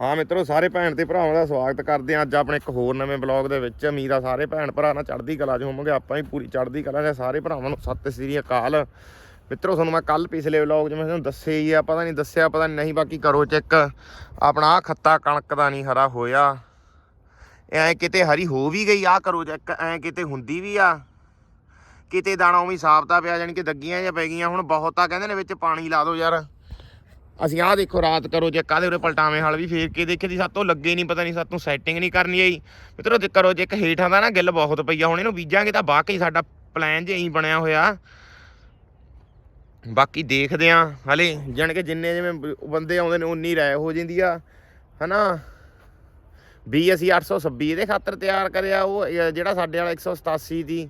ਹਾਂ ਮਿੱਤਰੋ, ਸਾਰੇ ਭੈਣ ਤੇ ਭਰਾਵਾਂ ਦਾ ਸਵਾਗਤ ਕਰਦੇ ਹਾਂ। ਅੱਜ ਆਪਣੇ ਇੱਕ ਹੋਰ ਨਵੇਂ ਬਲੌਗ ਦੇ ਵਿੱਚ ਉਮੀਦ ਸਾਰੇ ਭੈਣ ਭਰਾ ਨਾਲ ਚੜ੍ਹਦੀ ਕਲਾ 'ਚ ਹੋਵਾਂਗੇ। ਆਪਾਂ ਵੀ ਪੂਰੀ ਚੜ੍ਹਦੀ ਕਲਾ ਦੇ ਸਾਰੇ ਭਰਾਵਾਂ ਨੂੰ ਸਤਿ ਸ੍ਰੀ ਅਕਾਲ। ਮਿੱਤਰੋ, ਤੁਹਾਨੂੰ ਮੈਂ ਕੱਲ ਪਿਛਲੇ ਵਲੌਗ 'ਚ ਮੈਂ ਤੁਹਾਨੂੰ ਦੱਸਿਆ ਹੀ ਆ, ਪਤਾ ਨਹੀਂ ਦੱਸਿਆ, ਪਤਾ ਨਹੀਂ ਬਾਕੀ ਕਰੋ ਚੈੱਕ ਆਪਣਾ ਆਹ ਖੱਤਾ ਕਣਕ ਦਾ ਨਹੀਂ ਹਰਾ ਹੋਇਆ। ਐ ਕਿਤੇ ਹਰੀ ਹੋ ਵੀ ਗਈ ਆ ਕਰੋ ਚੈੱਕ ਐ ਕਿਤੇ ਹੁੰਦੀ ਵੀ ਆ। ਕਿਤੇ ਦਾਣਾ ਉਵੇਂ ਸਾਫਤਾ ਪਿਆ, ਜਾਣੀ ਕਿ ਦੱਗੀਆਂ ਜਾਂ ਪੈ ਗਈਆਂ। ਹੁਣ ਬਹੁਤਾ ਕਹਿੰਦੇ ਨੇ ਵਿੱਚ ਪਾਣੀ ਲਾ ਦਿਓ ਯਾਰ। ਅਸੀਂ ਆਹ ਦੇਖੋ, ਰਾਤ ਕਰੋ ਜੇ ਕਾਦੇ ਉਰੇ ਪਲਟਾਵੇਂ ਹਾਲ ਵੀ, ਫੇਰ ਕੇ ਦੇਖੇ ਦੀ? ਸਾਤੋਂ ਲੱਗੇ ਨਹੀਂ ਪਤਾ ਨਹੀਂ ਸਾਤੋਂ ਸੈਟਿੰਗ ਨਹੀਂ ਕਰਨੀ ਆਈ। ਮਿੱਤਰੋ, ਜੇ ਕਰੋ ਜੇ ਇੱਕ ਹੇਠਾਂ ਦਾ ਨਾ ਗਿੱਲ ਬਹੁਤ ਪਈਆ ਹੁਣ ਇਹਨੂੰ ਬੀਜਾਂਗੇ ਤਾਂ ਵਾਕਈ ਸਾਡਾ ਪਲਾਨ ਜੇ ਐਂ ਬਣਿਆ ਹੋਇਆ। ਬਾਕੀ ਦੇਖਦੇ ਆ, ਹਲੇ ਜਾਣ ਕਿ ਜਿੰਨੇ ਜਿਵੇਂ ਬੰਦੇ ਆਉਂਦੇ ਨੇ, ਉਨੀ ਰਾਇ ਹੋ ਜਾਂਦੀ ਆ, ਹਨਾ? ਵੀ ਅਸੀਂ 826 ਇਹਦੇ ਖਾਤਰ ਤਿਆਰ ਕਰਿਆ, ਉਹ, ਜਿਹੜਾ ਸਾਡੇ ਵਾਲਾ 187 ਦੀ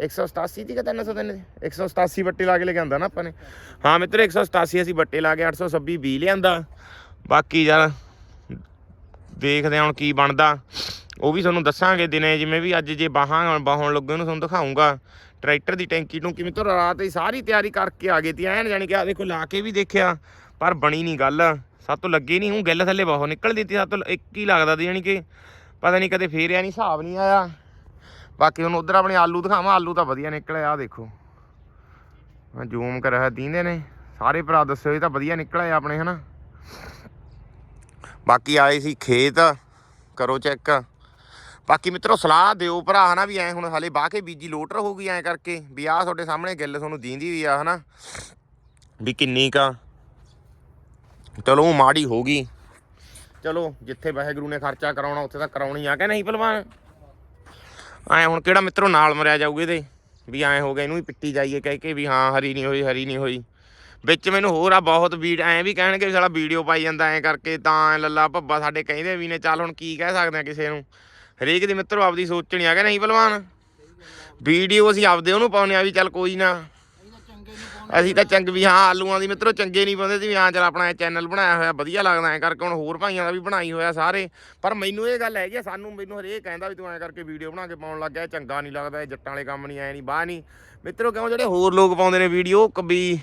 187 ਦੀ ਕਿ 303 187 ਬੱਟੇ ਲਾ ਕੇ ਲੈ ਕੇ ਆਂਦਾ ਨਾ ਆਪਾਂ ਨੇ। ਹਾਂ ਮਿੱਤਰ 187 ਅਸੀਂ ਬੱਟੇ ਲਾ ਕੇ 826 ਵੀ ਲਿਆਂਦਾ। ਬਾਕੀ ਯਾਰ, ਦੇਖਦੇ ਹਾਂ ਹੁਣ ਕੀ ਬਣਦਾ। ਉਹ ਵੀ ਤੁਹਾਨੂੰ ਦੱਸਾਂਗੇ ਦਿਨੇ, ਜਿਵੇਂ ਵੀ ਅੱਜ ਜੇ ਬਾਹਾਂ ਬਾਹਣ ਲੱਗੇ ਉਹਨੂੰ ਤੁਹਾਨੂੰ ਦਿਖਾਉਂਗਾ। ਟਰੈਕਟਰ ਦੀ ਟੈਂਕੀ ਟੂੰਕੀ ਮਿੱਤਰ, ਰਾਤ ਹੀ ਸਾਰੀ ਤਿਆਰੀ ਕਰਕੇ ਆ ਗਈ ਤੀ। ਐਨ ਜਾਣੀ ਕਿ ਆ ਦੇਖੋ, ਲਾ ਕੇ ਵੀ ਦੇਖਿਆ, ਪਰ ਬਣੀ ਨਹੀਂ ਗੱਲ। ਸਾਤੋਂ ਲੱਗੇ ਨਹੀਂ ਹੂੰ ਗਿੱਲ ਥੱਲੇ ਬਹੁਤ ਨਿਕਲਦੀ ਤੀ, ਸਾਤੋਂ ਇੱਕ ਹੀ ਲੱਗਦਾ ਤੀ, ਜਾਣੀ ਕਿ ਪਤਾ ਨਹੀਂ ਕਦੇ ਫੇਰਿਆ ਨਹੀਂ, ਹਿਸਾਬ ਨਹੀਂ ਆਇਆ। ਬਾਕੀ ਹੁਣ ਉਧਰ ਆਪਣੇ ਆਲੂ ਦਿਖਾਵਾਂ, ਆਲੂ ਤਾਂ ਵਧੀਆ ਨਿਕਲੇ ਆ, ਦੇਖੋ। ਮੈਂ ਜ਼ੂਮ ਕਰ ਦੀਂਦੇ ਨੇ, ਸਾਰੇ ਭਰਾ ਦੱਸਿਓ ਇਹ ਤਾਂ ਵਧੀਆ ਨਿਕਲਿਆ ਆਪਣੇ, ਹਨਾ। ਬਾਕੀ ਆਏ ਸੀ ਖੇਤ, ਕਰੋ ਚੈੱਕ। ਬਾਕੀ ਮਿੱਤਰੋ ਸਲਾਹ ਦਿਓ ਭਰਾ, ਹਨਾ, ਵੀ ਐ ਹੁਣ ਹਲੇ ਬਾਹ ਕੇ ਬੀਜੀ ਲੋਟ ਰਹੂਗੀ ਐ ਕਰਕੇ, ਵੀ ਆਹ ਤੁਹਾਡੇ ਸਾਹਮਣੇ ਗਿੱਲ ਤੁਹਾਨੂੰ ਦੀਂਦੀ ਵੀ ਆ, ਹਨਾ। ਵੀ ਕਿੰਨੀ ਕਾ ਚਲੋ ਮਾੜੀ ਹੋ ਗਈ। ਚਲੋ, ਜਿੱਥੇ ਵਾਹਿਗੁਰੂ ਨੇ ਖਰਚਾ ਕਰਾਉਣਾ, ਉੱਥੇ ਤਾਂ ਕਰਾਉਣੀ ਆ, ਕਿ ਨਹੀਂ ਭਲਵਾਨ? ਐ ਹੁਣ ਕਿਹੜਾ ਮਿੱਤਰੋ ਨਾਲ ਮਰਿਆ ਜਾਊਗੇ ਇਹਦੇ? ਵੀ ਐ ਹੋ ਗਿਆ, ਇਹਨੂੰ ਵੀ ਪਿੱਟੀ ਜਾਈਏ ਕਹਿ ਕੇ ਵੀ ਹਾਂ, ਹਰੀ ਨਹੀਂ ਹੋਈ, ਹਰੀ ਨਹੀਂ ਹੋਈ। ਵਿੱਚ ਮੈਨੂੰ ਹੋਰ ਆ ਬਹੁਤ ਵੀਡ ਐ ਵੀ ਕਹਿਣਗੇ ਵੀ ਸਾਲਾ ਵੀਡੀਓ ਪਾਈ ਜਾਂਦਾ ਐ ਕਰਕੇ, ਤਾਂ ਐਂ ਲੱਲਾ ਭੱਬਾ ਸਾਡੇ ਕਹਿੰਦੇ ਵੀ ਨੇ, ਚੱਲ ਹੁਣ ਕੀ ਕਹਿ ਸਕਦੇ ਆ ਕਿਸੇ ਨੂੰ। ਹਰੇਕ ਦੀ ਮਿੱਤਰੋ ਆਪਦੀ ਸੋਚਣੀ ਆ ਕਿ ਨਹੀਂ ਭਲਵਾਨ ਵੀਡੀਓ ਅਸੀਂ ਆਪਦੇ ਉਹਨੂੰ ਪਾਉਨੇ ਆ ਵੀ ਚੱਲ ਕੋਈ ਨਾ। ਅਸੀਂ ਤਾਂ ਚੰਗ ਵੀ ਹਾਂ, ਆਲੂਆਂ ਦੀ ਮਿੱਤਰੋ, ਚੰਗੇ ਨਹੀਂ ਪਾਉਂਦੇ ਸੀ ਵੀ ਹਾਂ ਚੱਲ ਆਪਣਾ ਇਹ ਚੈਨਲ ਬਣਾਇਆ ਹੋਇਆ, ਵਧੀਆ ਲੱਗਦਾ, ਐ ਕਰਕੇ ਹੁਣ ਹੋਰ ਭਾਈਆਂ ਦਾ ਵੀ ਬਣਾਈ ਹੋਇਆ ਸਾਰੇ। ਪਰ ਮੈਨੂੰ ਇਹ ਗੱਲ ਹੈਗੀ ਆ, ਸਾਨੂੰ, ਮੈਨੂੰ ਹਰੇਕ ਕਹਿੰਦਾ ਵੀ ਤੂੰ ਐ ਕਰਕੇ ਵੀਡੀਓ ਬਣਾ ਕੇ ਪਾਉਣ ਲੱਗ ਗਿਆ ਚੰਗਾ ਨਹੀਂ ਲੱਗਦਾ, ਇਹ ਜੱਟਾਂ ਵਾਲੇ ਕੰਮ ਨਹੀਂ ਆਏ ਨਹੀਂ, ਬਾਹ ਨਹੀਂ। ਮਿੱਤਰੋ, ਕਿਉਂ ਜਿਹੜੇ ਹੋਰ ਲੋਕ ਪਾਉਂਦੇ ਨੇ ਵੀਡੀਓ ਕਬੀ,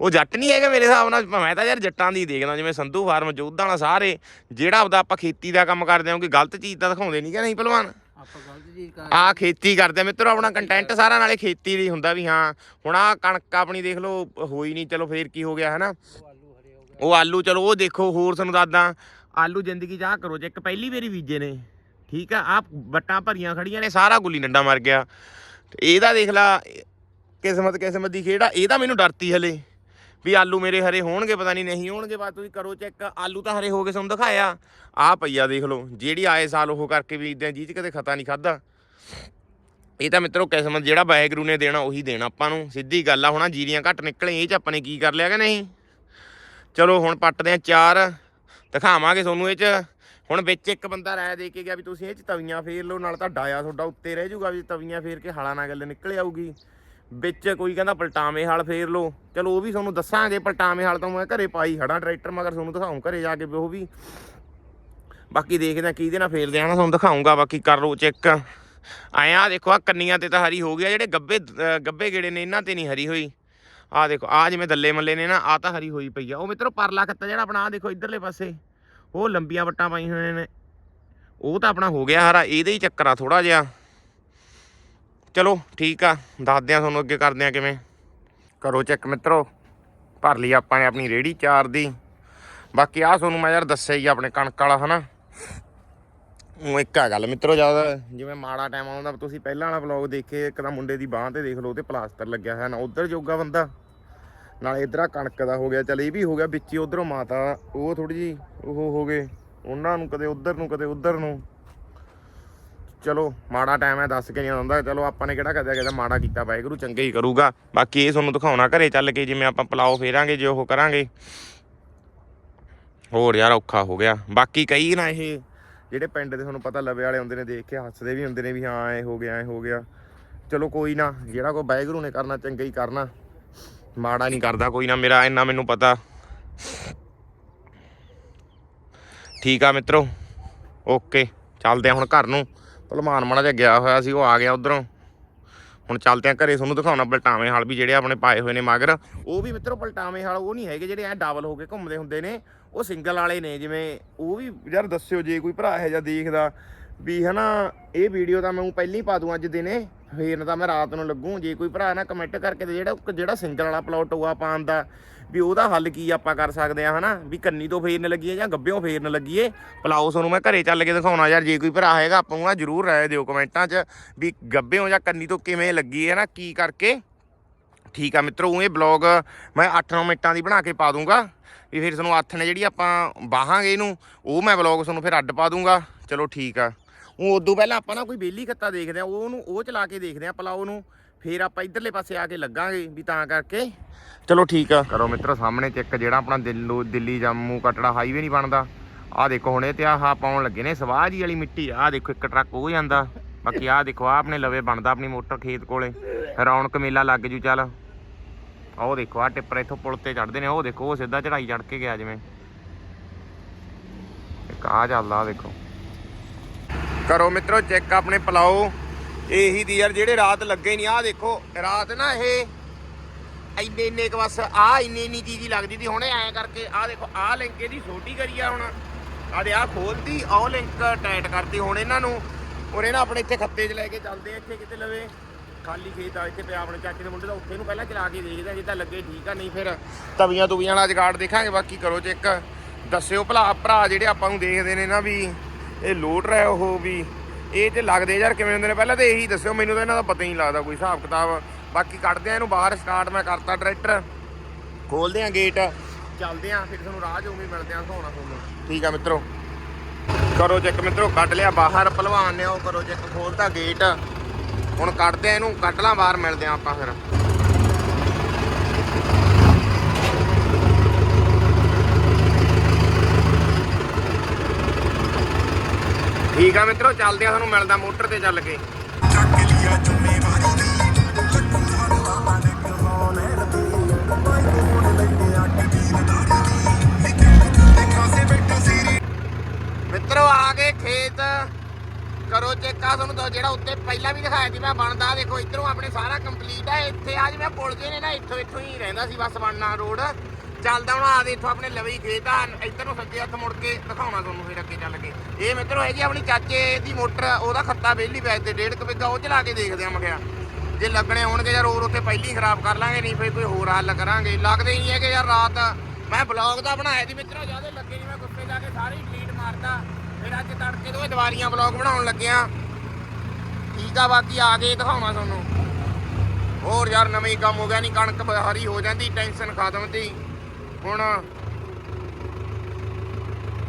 ਉਹ ਜੱਟ ਨਹੀਂ ਹੈਗਾ ਮੇਰੇ ਹਿਸਾਬ ਨਾਲ, ਮੈਂ ਤਾਂ ਯਾਰ ਜੱਟਾਂ ਦੀ ਦੇਖਦਾ, ਜਿਵੇਂ ਸੰਧੂ ਫਾਰਮ, ਜੋਧਾ ਵਾਲਾ, ਸਾਰੇ, ਜਿਹੜਾ ਆਪਦਾ ਆਪਾਂ ਖੇਤੀ ਦਾ ਕੰਮ ਕਰਦੇ ਹਾਂ ਕੋਈ ਗਲਤ ਚੀਜ਼ ਤਾਂ ਦਿਖਾਉਂਦੇ ਨਹੀਂ ਕਿ ਨਹੀਂ, ਭਲਵਾਨ। ਆਪਾਂ ਗਲਤ ਚੀਜ਼ ਕਰ ਆ ਖੇਤੀ ਕਰਦੇ ਆ ਮਿੱਤਰੋ ਆਪਣਾ ਕੰਟੈਂਟ ਸਾਰਾ ਨਾਲੇ ਖੇਤੀ ਦੀ ਹੁੰਦਾ ਵੀ ਹਾਂ ਹੁਣ ਆ ਕਣਕ ਆਪਣੀ ਦੇਖ ਲਓ ਹੋਈ ਨਹੀਂ ਚਲੋ ਫੇਰ ਕੀ ਹੋ ਗਿਆ ਹੈ ਨਾ ਆਲੂ ਹਰੇ ਹੋ ਗਏ। ਉਹ ਆਲੂ ਚਲੋ ਉਹ ਦੇਖੋ ਹੋਰ ਤੁਹਾਨੂੰ ਦੱਸਦਾ ਆਲੂ ਜ਼ਿੰਦਗੀ 'ਚ ਆਹ ਕਰੋ ਜੇ ਇੱਕ ਪਹਿਲੀ ਵਾਰੀ ਬੀਜੇ ਨੇ ਠੀਕ ਆ ਆ ਬੱਟਾਂ ਭਰੀਆਂ ਖੜੀਆਂ ਨੇ ਸਾਰਾ ਗੁੱਲੀ ਡੰਡਾ ਮਰ ਗਿਆ। ਤੇ ਇਹਦਾ ਦੇਖ ਲਾ ਕਿਸਮਤ ਕਿਸਮਤ ਦੀ ਖੇਡ ਆ ਇਹਦਾ ਮੈਨੂੰ ਡਰਤੀ ਹਲੇ। ਵੀ ਆਲੂ ਮੇਰੇ ਹਰੇ ਹੋਣਗੇ, ਪਤਾ ਨਹੀਂ ਨਹੀਂ ਹੋਣਗੇ ਬਾਅਦ ਤੁਸੀਂ ਕਰੋ ਚੈੱਕ। ਆਲੂ ਤਾਂ ਹਰੇ ਹੋ ਗਏ ਤੁਹਾਨੂੰ ਦਿਖਾਇਆ। ਆ ਪਈਆ ਦੇਖ ਲਓ, ਜਿਹੜੀ ਆਏ ਸਾਲ ਉਹ ਕਰਕੇ ਵੀ ਇਦਾਂ ਜੀ ਚ ਕਦੇ ਖਤਾ ਨਹੀਂ ਖਾਦਾ ਇਹ ਤਾਂ ਮਿੱਤਰੋ ਕਿਸਮਤ ਜਿਹੜਾ ਵਾਹਿਗੁਰੂ ਨੇ ਦੇਣਾ, ਉਹੀ ਦੇਣਾ ਆਪਾਂ ਨੂੰ। ਸਿੱਧੀ ਗੱਲ ਆ, ਹੁਣ ਜੀਰੀਆਂ ਘੱਟ ਨਿਕਲੇ, ਇਹ ਚ ਆਪਾਂ ਨੇ ਕੀ ਕਰ ਲਿਆ ਕਿ ਨਹੀਂ? ਚਲੋ ਹੁਣ ਪੱਟਦੇ ਆ ਚਾਰ, ਦਿਖਾਵਾਂਗੇ ਤੁਹਾਨੂੰ ਇਹ ਚ। ਹੁਣ ਵਿੱਚ ਇੱਕ ਬੰਦਾ ਰਾਇ ਦੇ ਕੇ ਗਿਆ ਵੀ ਤੁਸੀਂ ਇਹ ਚ ਤਵੀਆਂ ਫੇਰ ਲਓ, ਨਾਲ ਤਾਂ ਡਾਇਆ ਤੁਹਾਡਾ ਉੱਤੇ ਰਹਿ ਜਾਊਗਾ ਵੀ ਤਵੀਆਂ ਫੇਰ ਕੇ ਹਲਾ ਨਾਲ ਗੱਲ ਨਿਕਲ ਆਊਗੀ। ਵਿੱਚ ਕੋਈ ਕਹਿੰਦਾ ਪਲਟਾਵੇਂ ਹਾਲ ਫੇਰ ਲਓ। ਚਲੋ ਉਹ ਵੀ ਤੁਹਾਨੂੰ ਦੱਸਾਂਗੇ, ਪਲਟਾਵੇਂ ਹਾਲ ਤਾਂ ਮੈਂ ਘਰੇ ਪਾਈ ਖੜਾ ਟਰੈਕਟਰ, ਮਗਰ ਤੁਹਾਨੂੰ ਦਿਖਾਉਂ ਘਰੇ ਜਾ ਕੇ ਵੀ ਉਹ ਵੀ। ਬਾਕੀ ਦੇਖਦੇ ਆ ਕਿਹਦੇ ਨਾਲ ਫੇਰਦੇ ਆ, ਨਾ ਤੁਹਾਨੂੰ ਦਿਖਾਉਂਗਾ ਬਾਕੀ ਕਰ ਲਓ ਚੈੱਕ ਆਇਆ ਦੇਖੋ ਆ ਕੰਨੀਆਂ ਤੇ ਤਾਂ ਹਰੀ ਹੋ ਗਿਆ ਜਿਹੜੇ ਗੱਬੇ, ਅਹ ਗੱਬੇ ਗੇੜੇ ਨੇ, ਇਹਨਾਂ ਤੇ ਨਹੀਂ ਹਰੀ ਹੋਈ। ਆ ਦੇਖੋ ਆ ਜਿਵੇਂ ਦੱਲੇ ਮੱਲੇ ਨੇ ਨਾ ਆ ਤਾਂ ਹਰੀ ਹੋਈ ਪਈ ਆ। ਉਹ ਮਿੱਤਰੋ ਪਰਲਾ ਖੱਤਾ ਜਿਹੜਾ ਆਪਣਾ ਆ ਦੇਖੋ ਇਧਰਲੇ ਪਾਸੇ। ਉਹ ਲੰਬੀਆਂ ਵੱਟਾਂ ਪਾਈ ਹੋਈਆਂ ਨੇ। ਉਹ ਤਾਂ ਆਪਣਾ ਹੋ ਗਿਆ ਹਰਾ, ਇਹਦੇ ਹੀ ਚੱਕਰ ਆ ਥੋੜਾ ਜਿਹਾ। ਚਲੋ, ਠੀਕ ਆ। ਦੱਸਦੇ ਆ ਤੁਹਾਨੂੰ ਅੱਗੇ ਕਰਦੇ ਆ ਕਿਵੇਂ। ਕਰੋ ਚੈੱਕ ਮਿੱਤਰੋ। ਭਰ ਲਈ ਆਪਾਂ ਨੇ ਆਪਣੀ ਰੇੜੀ ਚਾਰ ਦੀ। ਬਾਕੀ ਆ ਤੁਹਾਨੂੰ ਮੈਂ ਯਾਰ ਦੱਸਿਆ ਹੀ ਆ ਆਪਣੇ ਕਣਕ ਵਾਲਾ, ਹਨਾ। ਉਹ ਇੱਕ ਆ ਗੱਲ ਮਿੱਤਰੋ, ਜ਼ਿਆਦਾ ਜਿਵੇਂ ਮਾੜਾ ਟਾਈਮ ਆਉਂਦਾ, ਤੁਸੀਂ ਪਹਿਲਾਂ ਵਾਲਾ ਵਲੌਗ ਦੇਖੇ, ਇੱਕ ਤਾਂ ਮੁੰਡੇ ਦੀ ਬਾਹ ਤੇ ਦੇਖ ਲਓ ਉਹਤੇ ਪਲਾਸਟਰ ਲੱਗਿਆ ਹੋਇਆ ਨਾ, ਉਧਰ ਜੋਗਾ ਬੰਦਾ। ਨਾਲ ਇਧਰ ਕਣਕ ਦਾ ਹੋ ਗਿਆ, ਚਲ ਇਹ ਵੀ ਹੋ ਗਿਆ, ਵਿੱਚ ਹੀ ਉਧਰੋਂ ਮਾਤਾ, ਉਹ ਥੋੜੀ ਜੀ ਉਹ ਹੋ ਗਏ। ਉਹਨਾਂ ਨੂੰ ਕਦੇ ਉਧਰ ਨੂੰ, ਕਦੇ ਉਧਰ ਨੂੰ। ਚਲੋ, ਮਾੜਾ ਟਾਈਮ ਹੈ, ਦੱਸ ਕੇ ਨਹੀਂ ਆਉਂਦਾ। ਚਲੋ, ਆਪਾਂ ਨੇ ਕਿਹੜਾ ਕਦੇ ਕਦੇ ਮਾੜਾ ਕੀਤਾ, ਵਾਹਿਗੁਰੂ ਚੰਗੇ ਹੀ ਕਰੂਗਾ। ਬਾਕੀ ਇਹ ਤੁਹਾਨੂੰ ਦਿਖਾਉਣਾ ਘਰੇ ਚੱਲ ਕੇ, ਜਿਵੇਂ ਆਪਾਂ ਪਲਾਓ ਫੇਰਾਂਗੇ, ਜੇ ਉਹ ਕਰਾਂਗੇ। ਹੋਰ ਯਾਰ, ਔਖਾ ਹੋ ਗਿਆ। ਬਾਕੀ ਕਈ ਨਾ ਇਹ, ਜਿਹੜੇ ਪਿੰਡ ਦੇ ਤੁਹਾਨੂੰ ਪਤਾ ਲਵੇ ਵਾਲੇ ਹੁੰਦੇ ਨੇ, ਦੇਖ ਕੇ ਹੱਸਦੇ ਵੀ ਹੁੰਦੇ ਨੇ ਵੀ, ਹਾਂ ਐ ਹੋ ਗਿਆ ਐ ਹੋ ਗਿਆ। ਚਲੋ, ਕੋਈ ਨਾ, ਜਿਹੜਾ ਕੋਈ ਵਾਹਿਗੁਰੂ ਨੇ ਕਰਨਾ, ਚੰਗਾ ਹੀ ਕਰਨਾ। ਮਾੜਾ ਨਹੀਂ ਕਰਦਾ ਕੋਈ ਨਾ, ਮੇਰਾ ਇੰਨਾ ਮੈਨੂੰ ਪਤਾ। ਠੀਕ ਆ ਮਿੱਤਰੋ? ਓਕੇ, ਚੱਲਦੇ ਆ ਹੁਣ ਘਰ ਨੂੰ। ਭਲਮਾਨ ਮਾੜਾ ਜਿਹਾ ਗਿਆ ਹੋਇਆ ਸੀ, ਉਹ ਆ ਗਿਆ ਉਧਰੋਂ। ਹੁਣ ਚੱਲਦੇ ਆ ਘਰੇ, ਤੁਹਾਨੂੰ ਦਿਖਾਉਣਾ ਪਲਟਾਵੇਂ ਹਾਲ ਵੀ ਜਿਹੜੇ ਆਪਣੇ ਪਾਏ ਹੋਏ ਨੇ ਮਗਰ। ਉਹ ਵੀ ਮਿੱਤਰੋ ਪਲਟਾਵੇਂ ਹਾਲ, ਉਹ ਨਹੀਂ ਹੈਗੇ ਜਿਹੜੇ ਐ ਡਬਲ ਹੋ ਕੇ ਘੁੰਮਦੇ ਹੁੰਦੇ ਨੇ। ਉਹ ਸਿੰਗਲ ਵਾਲੇ ਨੇ, ਜਿਵੇਂ ਉਹ ਵੀ, ਯਾਰ ਦੱਸਿਓ ਜੇ ਕੋਈ ਭਰਾ ਹੈ ਜਾਂ ਦੇਖਦਾ ਵੀ ਹਨਾ, ਇਹ ਵੀਡੀਓ ਤਾਂ ਮੈਂ ਪਹਿਲਾਂ ਹੀ ਪਾ ਦੂੰ ਅੱਜ ਦਿਨੇ। ਫੇਰ ਤਾਂ ਮੈਂ ਰਾਤ ਨੂੰ ਲੱਗੂ, ਜੇ ਕੋਈ ਭਰਾ ਨਾ ਕਮੈਂਟ ਕਰਕੇ ਤੇ ਜਿਹੜਾ ਜਿਹੜਾ ਸਿੰਗਲ ਵਾਲਾ ਪਲਾਟ ਹੋਊਗਾ ਪਾਉਣ ਦਾ, ਵੀ ਉਹਦਾ ਹੱਲ ਕੀ ਆਪਾਂ ਕਰ ਸਕਦੇ ਆ, ਹਨਾ? ਵੀ ਕੰਨੀ ਤੋਂ ਫੇਰਨ ਲੱਗੀਏ ਜਾਂ ਗੱਬਿਓਂ ਫੇਰਨ ਲੱਗੀਏ? ਪਲਾਓ ਤੁਹਾਨੂੰ ਮੈਂ ਘਰੇ ਚੱਲ ਕੇ ਦਿਖਾਉਣਾ ਯਾਰ, ਜੇ ਕੋਈ ਭਰਾ ਹੈਗਾ, ਆਪਾਂ ਨੂੰ ਜਰੂਰ ਰਾਏ ਦਿਓ ਕਮੈਂਟਾਂ 'ਚ, ਵੀ ਗੱਬਿਓਂ ਜਾਂ ਕੰਨੀ ਤੋਂ ਕਿਵੇਂ ਲੱਗੀ ਹੈ ਨਾ ਕੀ ਕਰਕੇ? ਠੀਕ ਆ ਮਿੱਤਰੋ ਇਹ ਬਲੌਗ ਮੈਂ 8-9 ਮਿੰਟਾਂ ਦੀ ਬਣਾ ਕੇ ਪਾ ਦੂੰਗਾ। ਵੀ ਫਿਰ ਤੁਹਾਨੂੰ ਹੱਥ ਨੇ ਜਿਹੜੀ ਆਪਾਂ ਬਾਹਾਂਗੇ ਇਹਨੂੰ, ਉਹ ਮੈਂ ਬਲੌਗ ਤੁਹਾਨੂੰ ਫਿਰ ਅੱਡ ਪਾ ਦੂੰਗਾ। ਚਲੋ ਠੀਕ ਆ। ਉਹ ਉਦੋਂ ਪਹਿਲਾਂ ਆਪਾਂ ਨਾ ਕੋਈ ਬੇਲੀ ਖੱਤਾ ਦੇਖਦੇ ਆ, ਉਹਨੂੰ ਉਹ ਚਲਾ ਕੇ ਦੇਖਦੇ ਆ ਪਲਾਓ ਨੂੰ, ਫਿਰ ਆਪਾਂ ਇਧਰਲੇ ਪਾਸੇ ਆ ਕੇ ਲੱਗਾਂਗੇ ਵੀ ਤਾਂ ਕਰਕੇ। ਚਲੋ ਠੀਕ ਆ। ਕਰੋ ਮਿੱਤਰੋ, ਸਾਹਮਣੇ ਤੇ ਜਿਹੜਾ ਆਪਣਾ ਦਿੱਲੀ ਜੰਮੂ ਕਟੜਾ ਹਾਈਵੇ ਨਹੀਂ ਬਣਦਾ। ਆਹ ਦੇਖੋ ਹੁਣ ਇਹ ਤੇ ਆਹ ਪਾਉਣ ਲੱਗੇ ਨੇ ਸਵਾਹ ਜੀ ਵਾਲੀ ਮਿੱਟੀ ਆਹ ਦੇਖੋ ਇੱਕ ਟਰੱਕ ਉਹ ਜਾਂਦਾ। ਬਾਕੀ ਆਹ ਦੇਖੋ, ਆਹ ਆਪਣੇ ਲਵੇ ਬਣਦਾ ਆਪਣੀ ਮੋਟਰ ਖੇਤ ਕੋਲੇ। ਰੌਣਕ ਮੇਲਾ ਲੱਗ ਜੂ, ਚੱਲ। ਉਹ ਦੇਖੋ, ਆਹ ਟਿੱਪਰ ਇੱਥੋਂ ਪੁਲ ਤੇ ਚੜਦੇ ਨੇ। ਉਹ ਦੇਖੋ, ਉਹ ਸਿੱਧਾ ਚੜਾਈ ਚੜ ਕੇ ਗਿਆ ਜਿਵੇਂ। ਇੱਕ ਆਹ ਚੱਲਦਾ, ਆਹ ਦੇਖੋ। ਕਰੋ ਮਿੱਤਰੋ, ਚੈੱਕ ਆਪਣੇ ਪਲਾਓ। ਇਹੀ ਦੀ ਯਾਰ ਜਿਹੜੇ ਰਾਤ ਲੱਗੇ ਨਹੀਂ ਆਹ ਦੇਖੋ, ਰਾਤ ਨਾ ਇਹ ਇੰਨੇ ਇੰਨੇ ਕੁ ਬਸ ਆ ਇੰਨੀ ਇੰਨੀ ਚੀਜ਼ ਹੀ ਲੱਗਦੀ ਸੀ। ਹੁਣੇ ਐਂ ਕਰਕੇ ਆਹ ਦੇਖੋ, ਆਹ ਲਿੰਕ ਇਹਦੀ ਛੋਟੀ ਕਰੀ ਆ ਹੁਣ। ਆਹ ਦੇ ਆਹ ਖੋਲਦੀ ਆਹ ਲਿੰਕ ਟਾਈਟ ਕਰਤੀ ਹੁਣ ਇਹਨਾਂ ਨੂੰ। ਔਰ ਇਹਨਾਂ ਆਪਣੇ ਇੱਥੇ ਖੱਤੇ 'ਚ ਲੈ ਕੇ ਚੱਲਦੇ ਆ, ਇੱਥੇ ਕਿਤੇ ਲਵੇ। ਖਾਲੀ ਖੇਤ ਆ, ਇੱਥੇ ਪਿਆ ਆਪਣੇ ਚਾਚੇ ਦੇ ਮੁੰਡੇ ਦਾ, ਉੱਥੇ ਨੂੰ ਪਹਿਲਾਂ ਚਲਾ ਕੇ ਦੇਖਦਾ ਆ, ਜੇ ਤਾਂ ਲੱਗੇ ਠੀਕ ਆ, ਨਹੀਂ ਫਿਰ ਤਵੀਆਂ ਤੁਵੀਆਂ ਵਾਲਾ ਜਗਾੜ ਦੇਖਾਂਗੇ, ਬਾਕੀ ਕਰੋ ਚੈੱਕ। ਦੱਸਿਓ ਭਲਾ, ਭਰਾ ਜਿਹੜੇ ਆਪਾਂ ਨੂੰ ਦੇਖਦੇ ਨੇ ਨਾ ਵੀ ਇਹ ਲੋਟ ਰਿਹਾ ਉਹ ਵੀ। ਇਹ ਤੇ ਲੱਗਦੇ ਯਾਰ ਕਿਵੇਂ ਹੁੰਦੇ ਨੇ। ਪਹਿਲਾਂ ਤਾਂ ਇਹੀ ਦੱਸਿਓ, ਮੈਨੂੰ ਤਾਂ ਇਹਨਾਂ ਦਾ ਪਤਾ ਹੀ ਨਹੀਂ ਲੱਗਦਾ ਕੋਈ ਹਿਸਾਬ ਕਿਤਾਬ। ਬਾਕੀ ਕੱਢਦੇ ਆ ਇਹਨੂੰ ਬਾਹਰ ਸਟਾਰਟ ਮੈਂ ਕਰਤਾ ਟਰੈਕਟਰ। ਖੋਲਦੇ ਆ ਗੇਟ ਚੱਲਦੇ ਆ, ਫਿਰ ਤੁਹਾਨੂੰ ਰਾਹ 'ਚ ਉਵੇਂ ਹੀ ਮਿਲਦੇ ਆ ਸੋਹਣਾ ਤੁਹਾਨੂੰ। ਠੀਕ ਆ ਮਿੱਤਰੋ। ਕਰੋ ਚੈੱਕ ਮਿੱਤਰੋ, ਕੱਢ ਲਿਆ ਬਾਹਰ, ਭਲਵਾਨ ਨੇ ਉਹ ਕਰੋ ਚੈੱਕ ਖੋਲਤਾ ਗੇਟ ਹੁਣ ਕੱਢਦੇ ਆ ਇਹਨੂੰ, ਕੱਢ ਲਾਂ, ਬਾਹਰ ਮਿਲਦੇ ਆ ਆਪਾਂ ਫਿਰ। ਠੀਕ ਆ ਮਿੱਤਰੋ, ਚੱਲਦੇ ਆ ਤੁਹਾਨੂੰ ਮਿਲਦਾ ਮੋਟਰ ਤੇ ਚੱਲ ਕੇ। ਮਿੱਤਰੋ, ਆ ਗਏ ਖੇਤ। ਕਰੋ ਚੇਕਾ ਤੁਹਾਨੂੰ ਤਾਂ ਜਿਹੜਾ ਉੱਤੇ ਪਹਿਲਾਂ ਵੀ ਦਿਖਾਇਆ ਸੀ, ਮੈਂ ਬਣਦਾ ਦੇਖੋ, ਇਧਰੋਂ ਆਪਣੇ ਸਾਰਾ ਕੰਪਲੀਟ ਆ। ਇੱਥੇ ਆ ਮੈਂ ਪੁਲ ਜੇ ਨੇ ਨਾ ਇੱਥੋਂ ਇੱਥੋਂ ਹੀ ਰਹਿੰਦਾ ਸੀ, ਬਸ ਬਣਨਾ ਰੋਡ ਚੱਲਦਾ ਹੁਣ ਆ ਇੱਥੋਂ ਆਪਣੇ ਲਵਈ ਖੇਤ ਆ, ਇੱਧਰ ਨੂੰ ਸੱਜੇ ਹੱਥ ਮੁੜ ਕੇ ਦਿਖਾਉਣਾ ਤੁਹਾਨੂੰ ਫਿਰ ਅੱਗੇ ਚੱਲ ਕੇ। ਇਹ ਮਿੱਤਰੋ ਹੈਗੀ ਆਪਣੀ ਚਾਚੇ ਦੀ ਮੋਟਰ, ਉਹਦਾ ਖੱਤਾ ਵਿਹਲੀ ਪੈ ਤੇ ਡੇਢ ਕੁ ਬਿੱਗਾ ਉਹ ਚਲਾ ਕੇ ਦੇਖਦੇ ਆ ਮਖਿਆ। ਜੇ ਲੱਗਣੇ ਹੋਣਗੇ ਯਾਰ ਹੋਰ ਉੱਥੇ ਪਹਿਲੀ ਖਰਾਬ ਕਰ ਲਾਂਗੇ, ਨਹੀਂ ਫਿਰ ਕੋਈ ਹੋਰ ਹੱਲ ਕਰਾਂਗੇ। ਲੱਗਦੇ ਹੀ ਹੈ ਕਿ ਯਾਰ ਰਾਤ। ਮੈਂ ਬਲੌਗ ਦਾ ਬਣਾਇਆ ਸੀ ਮਿੱਤਰੋ, ਜ਼ਿਆਦਾ ਲੱਗੇ ਨਹੀਂ ਮੈਂ ਗੁੱਸੇ ਜਾ ਕੇ ਸਾਰੀ ਡਿਲੀਟ ਮਾਰਤਾ। ਫਿਰ ਅੱਜ ਤੜਕੇ ਦੋਵੇਂ ਦੀਵਾਰੀਆਂ ਬਲੌਗ ਬਣਾਉਣ ਲੱਗਿਆ ਠੀਕ ਆ, ਬਾਕੀ ਆ ਕੇ ਦਿਖਾਉਣਾ ਤੁਹਾਨੂੰ। ਹੋਰ ਯਾਰ ਨਵੇਂ ਕੰਮ ਹੋ ਗਿਆ ਨਹੀਂ ਕਣਕ ਹਰੀ ਹੋ ਜਾਂਦੀ, ਟੈਨਸ਼ਨ ਖਤਮ ਤੀ ਹੁਣ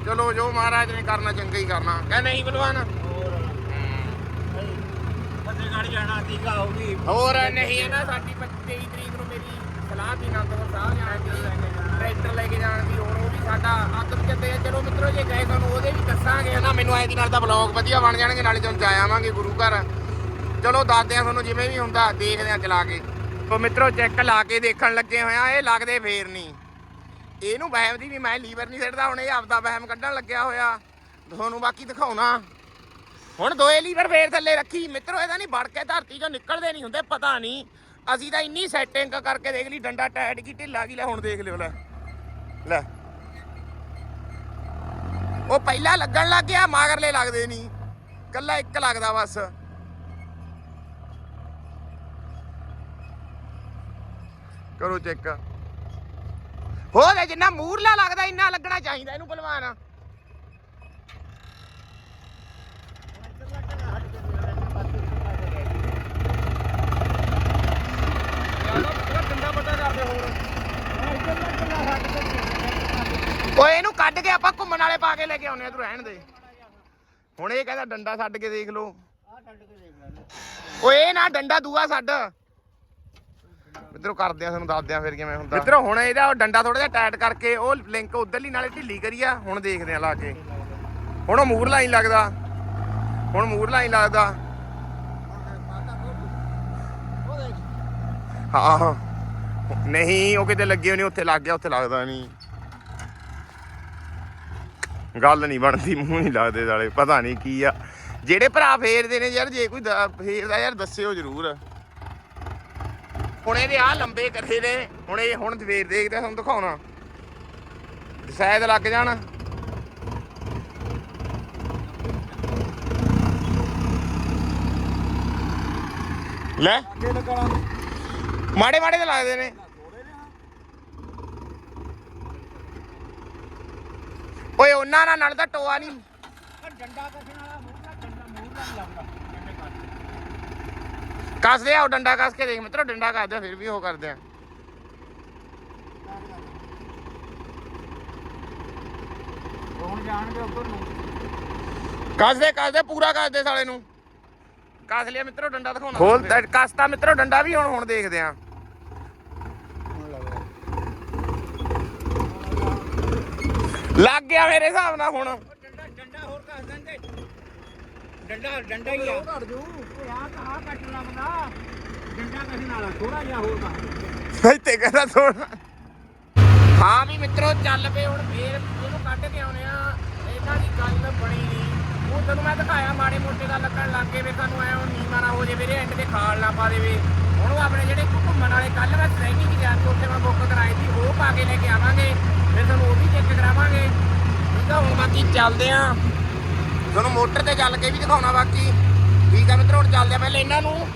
ਚਲੋ ਜੋ ਮਹਾਰਾਜ ਨੇ ਕਰਨਾ ਚੰਗਾ ਹੀ ਕਰਨਾ। ਕਹ ਨਹੀਂ ਬਲਵਾਨ? ਫਤਿਹਗੜ੍ਹ ਜਾਣਾ ਸੀਗਾ ਉਹ ਵੀ ਹੋਰ ਨਹੀਂ ਹੈ ਨਾ ਸਾਡੀ 23 ਤਰੀਕ ਨੂੰ ਮੇਰੀ ਸਲਾਹ ਦੀ ਨੰਦਪੁਰ ਸਾਹਿਬ ਜਾਣ ਦੀ। ਟਰੈਕਟਰ ਲੈ ਕੇ ਜਾਣ ਦੀ ਹੁਣ ਉਹ ਵੀ ਸਾਡਾ ਆਦਮ ਚੱਦੇ ਆ। ਚਲੋ ਮਿੱਤਰੋ ਜੇ ਗਏ ਤੁਹਾਨੂੰ ਉਹਦੇ ਵੀ ਦੱਸਾਂਗੇ। ਨਾ ਮੈਨੂੰ ਐਂ ਦੀ ਨਾਲ ਤਾਂ ਬਲੌਗ ਵਧੀਆ ਬਣ ਜਾਣਗੇ ਨਾਲੇ ਤੁਹਾਨੂੰ ਜਾ ਆਵਾਂਗੇ ਗੁਰੂ ਘਰ। ਚਲੋ ਦੱਸਦੇ ਆ ਤੁਹਾਨੂੰ ਜਿਵੇਂ ਵੀ ਹੁੰਦਾ ਦੇਖਦੇ ਆ ਚਲਾ ਕੇ। ਤੋ ਮਿੱਤਰੋ ਚੈੱਕ ਲਾ ਕੇ ਦੇਖਣ ਲੱਗੇ ਹੋਇਆ ਇਹ ਲੱਗਦੇ ਫੇਰ ਨਹੀਂ। ਇਹਨੂੰ ਵਹਿਮ ਦੀ ਵੀ ਮੈਂ ਲੀਵਰ ਨਹੀਂ ਛੱਡਦਾ ਹੁਣ ਇਹ ਆਪਦਾ ਵਹਿਮ ਕੱਢਣ ਲੱਗਿਆ ਹੋਇਆ। ਤੁਹਾਨੂੰ ਬਾਕੀ ਦਿਖਾਉਣਾ। ਹੁਣ ਦੋਏ ਲੀਵਰ ਫੇਰ ਥੱਲੇ ਰੱਖੀ। ਮਿੱਤਰੋ, ਇਹਦਾ ਨਹੀਂ ਵੜ ਕੇ ਧਰਤੀ ਚੋਂ ਨਿਕਲਦੇ ਨਹੀਂ ਹੁੰਦੇ, ਪਤਾ ਨਹੀਂ। ਅਸੀਂ ਤਾਂ ਇੰਨੀ ਸੈਟਿੰਗ ਕਰਕੇ ਦੇਖ ਲਈ, ਡੰਡਾ ਟਾਇਟ ਕੀ ਢਿੱਲਾ ਕੀ ਲੈ, ਹੁਣ ਦੇਖ ਲਿਓ, ਲੈ। ਲੈ। ਉਹ ਪਹਿਲਾਂ ਲੱਗਣ ਲੱਗ ਗਿਆ, ਮਾਗਰਲੇ ਲੱਗਦੇ ਨਹੀਂ। ਕੱਲਾ ਇੱਕ ਲੱਗਦਾ ਬਸ। ਕਰੋ ਚੈੱਕ। ਹੋਰ ਜਿੰਨਾ ਮੂਰਲਾ ਲੱਗਦਾ, ਇੰਨਾ ਲੱਗਣਾ ਚਾਹੀਦਾ ਇਹਨੂੰ ਭਲਵਾਨ। ਓਏ ਇਹਨੂੰ ਕੱਢ ਕੇ ਆਪਾਂ ਘੁੰਮਣ ਵਾਲੇ ਪਾ ਕੇ ਲੈ ਕੇ ਆਉਨੇ ਆ ਤੂੰ ਰਹਿਣ ਦੇ। ਹੁਣ ਇਹ ਕਹਿੰਦਾ ਡੰਡਾ ਛੱਡ ਕੇ ਦੇਖ ਲਓ। ਓਏ ਨਾ ਡੰਡਾ ਦੂਆ ਛੱਡ। ਮਿੱਤਰੋ ਕਰਦੇ ਆ ਤੁਹਾਨੂੰ ਦੱਸਦੇ ਆ ਫਿਰ ਕਿਵੇਂ ਹੁੰਦਾ। ਮਿੱਤਰੋ ਹੁਣ ਇਹਦਾ ਡੰਡਾ ਥੋੜਾ ਜਿਹਾ ਟਾਈਟ ਕਰਕੇ ਉਹ ਲਿੰਕ ਉਧਰਲੀ ਨਾਲੇ ਢਿੱਲੀ ਕਰੀ ਆ, ਹੁਣ ਦੇਖਦੇ ਆ ਲਾ ਕੇ। ਹੁਣ ਉਹ ਮੂਰ ਲਾਈਨ ਲੱਗਦਾ। ਹੁਣ ਮੂਰ ਲਾਈਨ ਲੱਗਦਾ। ਹਾਂ। ਨਹੀਂ, ਉਹ ਕਿਤੇ ਲੱਗੇ ਹੋਣੇ ਉੱਥੇ ਲੱਗ ਗਿਆ, ਉੱਥੇ ਲੱਗਦਾ ਨਹੀਂ। ਗੱਲ ਨਹੀਂ ਬਣਦੀ, ਮੂੰਹ ਨਹੀਂ ਲੱਗਦੇ ਸਾਲੇ, ਪਤਾ ਨਹੀਂ ਕੀ ਆ। ਜਿਹੜੇ ਭਰਾ ਫੇਰਦੇ ਨੇ ਯਾਰ, ਜੇ ਕੋਈ ਦ- ਫੇਰਦਾ ਯਾਰ, ਦੱਸਿਓ ਜਰੂਰ। ਹੁਣ ਇਹਦੇ ਆ ਲੰਬੇ ਕਰੇ ਨੇ ਹੁਣ ਇਹ ਹੁਣ ਸਵੇਰ ਦੇਖਦੇ ਤੁਹਾਨੂੰ ਦਿਖਾਉਣਾ। ਸ਼ਾਇਦ ਲੱਗ ਜਾਣ। ਲੈ। ਮਾੜੇ ਮਾੜੇ ਤੇ ਲੱਗਦੇ ਨੇ। ਓਏ, ਉਹਨਾਂ ਨਾਲ ਨਾਲ ਤਾਂ ਟੋਆ ਨਹੀਂ। ਡੰਡਾ ਕੱਢਣ ਵਾਲਾ ਮੂੰਹ ਦਾ ਡੰਡਾ ਮੂੰਹ ਦਾ ਨਹੀਂ ਲੱਗਦਾ ਡੰਡੇ ਕੱਢ ਕੱਸਦੇ ਆ ਉਹ ਡੰਡਾ ਕੱਸ ਕੇ ਦੇਖ ਮਿੱਤਰੋ ਡੰਡਾ ਕੱਸਦੇ ਆ ਫਿਰ ਵੀ ਉਹ ਕਰਦੇ ਆ। ਹੁਣ ਜਾਣਗੇ ਉੱਧਰ ਨੂੰ। ਕੱਸਦੇ ਕੱਸਦੇ ਪੂਰਾ ਕੱਸਦੇ ਸਾਲੇ ਨੂੰ। ਕੱਸ ਲਿਆ ਮਿੱਤਰੋ ਡੰਡਾ ਦਿਖਾਉਣਾ ਖੋਲ ਕੱਸਤਾ ਮਿੱਤਰੋ ਡੰਡਾ ਵੀ ਹੁਣ ਹੁਣ ਦੇਖਦੇ ਆ। ਲੱਗ ਗਿਆ ਮੇਰੇ ਹਿਸਾਬ ਨਾਲ ਹੁਣ ਡੰਡਾ ਡੰਡਾ ਹੋਰ ਕੱਸ ਦਿੰਦੇ ਡੰਡਾ ਡੰਡਾ ਹੀ ਆ। ਘੜ ਜੂ। ਓਏ ਆ ਤਾਂ ਆ ਕੱਟ ਲੱਗਦਾ। ਡੰਡਾ ਕਿਸੇ ਨਾਲ ਥੋੜਾ ਜਿਹਾ ਹੋਰ ਕੱਸ ਇੱਥੇ ਕਹਿੰਦਾ ਥੋੜਾ ਹਾਂ ਵੀ ਮਿੱਤਰੋ ਚੱਲ ਪਏ ਹੁਣ ਫੇਰ ਇਹਨੂੰ ਕੱਢ ਕੇ ਆਉਨੇ ਆ। ਇਹਨਾਂ ਦੀ ਗੱਲ ਬਣੀ ਨਹੀਂ। ਉਹ ਤੈਨੂੰ ਮੈਂ ਦਿਖਾਇਆ ਮਾੜੇ ਮੋਟੇ ਦਾ ਲੱਗਣ ਲੱਗ ਗਏ ਵੇ ਤੁਹਾਨੂੰ ਐ ਹੁਣ ਨੀਮਾ ਨਾ ਹੋ ਜੇ ਵੀਰੇ ਐਂਡ ਤੇ ਖਾਲ ਨਾ ਪਾ ਦੇਵੇ। ਹੁਣ ਉਹ ਆਪਣੇ ਜਿਹੜੇ ਘੁੰਮਣ ਵਾਲੇ ਕੱਲ ਮੈਂ ਟ੍ਰੇਨਿੰਗ ਜਾ ਕੇ ਉੱਥੇ ਮੈਂ ਬੁੱਕ ਕਰਾਈ ਸੀ ਉਹ ਪਾ ਕੇ ਲੈ ਕੇ ਆਵਾਂਗੇ। ਫਿਰ ਤੁਹਾਨੂੰ ਉਹ ਵੀ ਚੈੱਕ ਕਰਾਵਾਂਗੇ। ਠੀਕ ਆ ਹੁਣ ਬਾਕੀ ਚੱਲਦੇ ਆ। ਤੁਹਾਨੂੰ ਮੋਟਰ ਤੇ ਚੱਲ ਕੇ ਵੀ ਦਿਖਾਉਣਾ ਬਾਕੀ। ਠੀਕ ਆ ਮਿੱਤਰੋ, ਹੁਣ ਚੱਲਦੇ ਆ ਪਹਿਲੇ ਇਹਨਾਂ ਨੂੰ।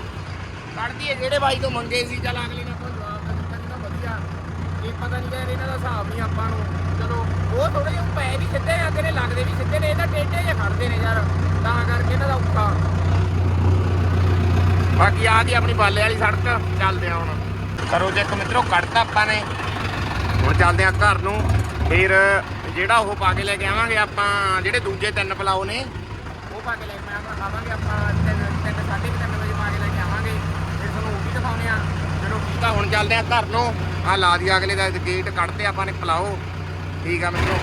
ਕੱਢ ਦਈਏ ਜਿਹੜੇ ਬਾਈ ਤੋਂ ਮੰਗੇ ਸੀ। ਚੱਲ ਅਗਲੇ ਨੇ ਕੋਈ ਜਵਾਬ ਤਾਂ ਦਿੱਤਾ ਨਹੀਂ ਵਧੀਆ। ਇਹ ਪਤਾ ਨਹੀਂ ਯਾਰ, ਇਹਨਾਂ ਦਾ ਹਿਸਾਬ ਨਹੀਂ ਆਪਾਂ ਨੂੰ। ਚਲੋ, ਉਹ ਥੋੜੇ ਜਿਹੇ ਪੈ ਵੀ ਸਿੱਧੇ ਆ ਤੇਰੇ ਲੱਗਦੇ ਵੀ ਸਿੱਧੇ ਨੇ ਇਹ ਤਾਂ ਟੇਢੇ ਜਿਹੇ ਖੜਦੇ ਨੇ ਯਾਰ। ਤਾਂ ਕਰਕੇ ਇਹਨਾਂ ਦਾ ਔਖਾ। ਬਾਕੀ ਆ ਗਈ ਆਪਣੀ ਬਾਲੇ ਵਾਲੀ ਸੜਕ। ਚੱਲਦੇ ਆ ਹੁਣ। ਕਰੋ ਚੈੱਕ ਮਿੱਤਰੋ, ਕੱਢਤਾ ਆਪਾਂ ਨੇ। ਹੁਣ ਚੱਲਦੇ ਆ ਘਰ ਨੂੰ। ਫਿਰ ਜਿਹੜਾ ਉਹ ਪਾ ਕੇ ਲੈ ਕੇ ਆਵਾਂਗੇ, ਆਪਾਂ ਜਿਹੜੇ ਦੂਜੇ ਤਿੰਨ ਪਲਾਓ ਨੇ, ਉਹ ਪਾ ਕੇ ਲੈ ਕੇ ਆਵਾਂ- ਆਵਾਂਗੇ ਆਪਾਂ ਤਿੰਨ ਤਿੰਨ ਸਾਢੇ ਕੁ ਤਿੰਨ ਵਜੇ ਪਾ ਕੇ ਲੈ ਕੇ ਆਵਾਂਗੇ। ਫਿਰ ਤੁਹਾਨੂੰ ਉਹ ਵੀ ਦਿਖਾਉਂਦੇ ਆ ਚਲੋ ਠੀਕ ਆ, ਹੁਣ ਚੱਲਦੇ ਆ ਘਰ ਨੂੰ ਆ ਲਾ ਦੀ ਅਗਲੇ ਦਾ ਗੇਟ ਕੱਢਤੇ ਆਪਾਂ ਨੇ ਪਲਾਓ। ਠੀਕ ਆ ਮਿੱਤਰੋ।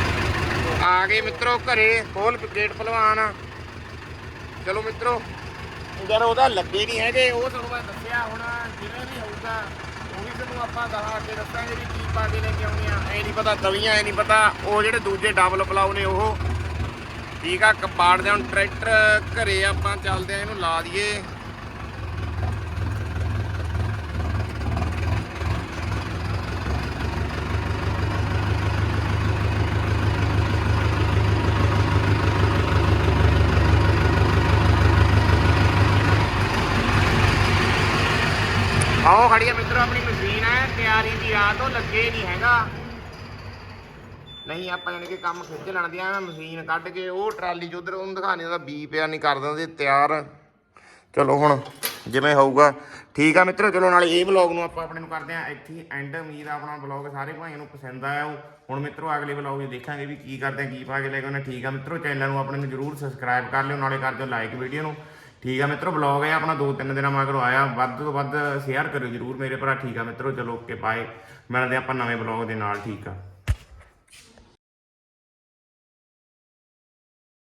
ਆ ਗਏ ਮਿੱਤਰੋ ਘਰੇ, ਖੋਲ ਗੇਟ ਭਲਵਾਨ। ਚਲੋ ਮਿੱਤਰੋ। ਯਾਰ ਉਹਦਾ ਲੱਗੇ ਨਹੀਂ ਹੈਗੇ, ਉਹ ਤੁਹਾਨੂੰ ਮੈਂ ਦੱਸਿਆ, ਹੁਣ ਜਿਵੇਂ ਵੀ ਹੋਊਗਾ। ਉਹ ਵੀ ਤੁਹਾਨੂੰ ਆਪਾਂ ਦਹਾ ਅੱਗੇ ਦੱਸਾਂਗੇ ਵੀ ਕੀ ਪਾ ਕੇ ਲੈ ਕੇ ਆਉਣੀ ਆ। ਐ ਨਹੀਂ ਪਤਾ ਤਵੀਆਂ ਐ ਨਹੀਂ ਪਤਾ। ਉਹ ਜਿਹੜੇ ਦੂਜੇ ਡਬਲ ਪਲਾਉ ਨੇ ਉਹ। ਠੀਕ ਆ, ਕਪਾੜ ਦੇ ਹੁਣ ਟਰੈਕਟਰ ਘਰੇ ਆਪਾਂ ਚੱਲਦੇ ਆ, ਇਹਨੂੰ ਲਾ ਦਈਏ ਆਓ ਖੜੀ ਆ ਮਿੱਤਰੋ ਆਪਣੀ ਮਸ਼ੀਨ ਹੈ ਤਿਆਰੀ ਦੀ ਰਾਤ ਉਹ ਨਹੀਂ ਹੈਗਾ। ਨਹੀਂ, ਆਪਾਂ ਜਾਣੀ ਕਿ ਕੰਮ ਖਿੱਚ ਲੈਣ ਦੀਆਂ ਨਾ ਮਸ਼ੀਨ ਕੱਢ ਕੇ, ਉਹ ਟਰਾਲੀ ਚ ਉਧਰ, ਉਹਨੂੰ ਦਿਖਾਣੇ ਉਹਦਾ ਬੀ ਪਿਆ ਨਹੀਂ ਕਰ ਦਿੰਦੇ ਤਿਆਰ। ਚਲੋ ਹੁਣ, ਜਿਵੇਂ ਹੋਊਗਾ। ਠੀਕ ਆ ਮਿੱਤਰੋ, ਚਲੋ ਨਾਲੇ ਇਹ ਵਲੌਗ ਨੂੰ ਆਪਾਂ ਆਪਣੇ ਨੂੰ ਕਰਦੇ ਆ ਇੱਥੇ ਐਂਡ ਉਮੀਦ ਆ ਆਪਣਾ ਵਲੌਗ ਸਾਰੇ ਭਾਈਆਂ ਨੂੰ ਪਸੰਦ ਆਇਆ ਹੋ ਹੁਣ ਮਿੱਤਰੋ, ਅਗਲੇ ਵਲੌਗ ਵਿੱਚ ਦੇਖਾਂਗੇ ਵੀ ਕੀ ਕਰਦੇ ਆ ਕੀ ਪਾ ਕੇ ਲੈ ਕੇ ਆਉਣਾ ਠੀਕ ਆ ਮਿੱਤਰੋ, ਚੈਨਲ ਨੂੰ ਆਪਣੇ ਨੂੰ ਜਰੂਰ ਸਬਸਕ੍ਰਾਈਬ ਕਰ ਲਿਓ, ਨਾਲੇ ਕਰ ਦਿਓ ਲਾਈਕ ਵੀਡੀਓ ਨੂੰ। ਠੀਕ ਆ ਮਿੱਤਰੋ, ਵਲੌਗ ਹੈ ਆਪਣਾ ਦੋ ਤਿੰਨ ਦਿਨਾਂ ਮਗਰੋਂ ਆਇਆ। ਵੱਧ ਤੋਂ ਵੱਧ ਸ਼ੇਅਰ ਕਰਿਓ ਜਰੂਰ ਮੇਰੇ ਭਰਾ। ਠੀਕ ਆ ਮਿੱਤਰੋ, ਚਲੋ ਓਕੇ ਬਾਏ ਮਿਲਦੇ ਆਪਾਂ ਨਵੇਂ ਵਲੌਗ ਦੇ ਨਾਲ ਠੀਕ ਆ।